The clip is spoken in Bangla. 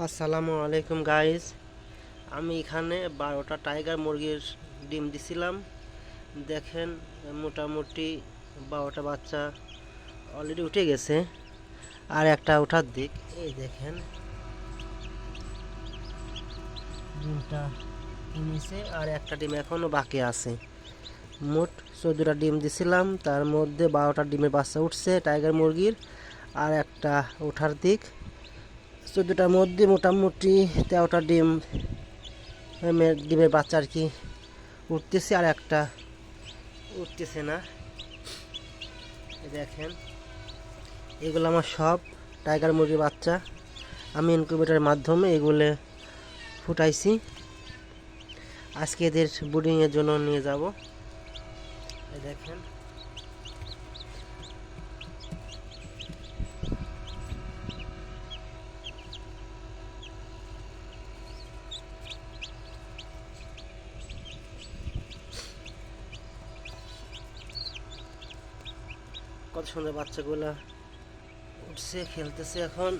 আসসালামু আলাইকুম গাইস আমি এখানে বারোটা টাইগার মুরগির ডিম দিছিলাম। দেখেন, মোটামুটি বারোটা বাচ্চা অলরেডি উঠে গেছে। আর একটা ওঠার দিক, এই দেখেন। ডিমটা নিচে আর একটা ডিম এখনও বাকি আছে। মোট চোদ্দোটা ডিম দিছিলাম, তার মধ্যে বারোটা ডিমের বাচ্চা উঠছে টাইগার মুরগির। আর একটা ওঠার দিক চোদ্দোটার মধ্যে মোটামুটি তেরোটা ডিম, ডিমের বাচ্চা আর কি উঠতেছে আর একটা উঠতেছে না। দেখেন, এগুলো আমার সব টাইগার মুরগির বাচ্চা। আমি ইনকিউবেটারের মাধ্যমে এগুলো ফুটাইছি। আজকে এদের ব্রিডিংয়ের জন্য নিয়ে যাব। দেখেন। কত সুন্দর বাচ্চাগুলা উঠছে খেলতেছে এখন।